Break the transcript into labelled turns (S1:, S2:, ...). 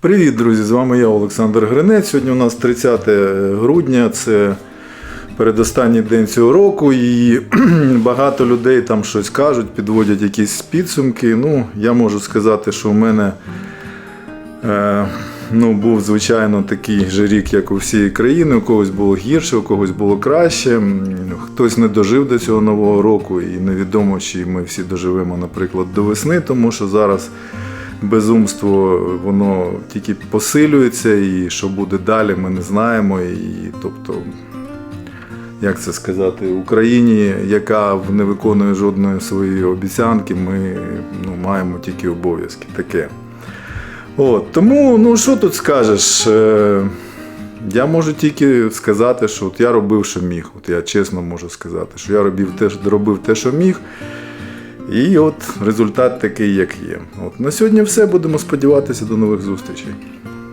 S1: Привіт, друзі! З вами я, Олександр Гринець. Сьогодні у нас 30 грудня, це передостанній день цього року, і багато людей там щось кажуть, підводять якісь підсумки. Ну, я можу сказати, що у мене е, ну, був, звичайно, такий же рік, як у всієї країни. У когось було гірше, у когось було краще. Хтось не дожив до цього нового року, і невідомо, чи ми всі доживемо, наприклад, до весни, тому що зараз безумство воно тільки посилюється, і що буде далі, ми не знаємо. І, тобто, як це сказати, Україні, яка не виконує жодної своєї обіцянки, ми ну, маємо тільки обов'язки. Таке. От, тому, ну що тут скажеш? Е, я можу тільки сказати, що от я робив, що міг. От я чесно можу сказати, що я робив те, робив те, що міг. І от результат такий, як є. От, на сьогодні все. Будемо сподіватися до нових зустрічей.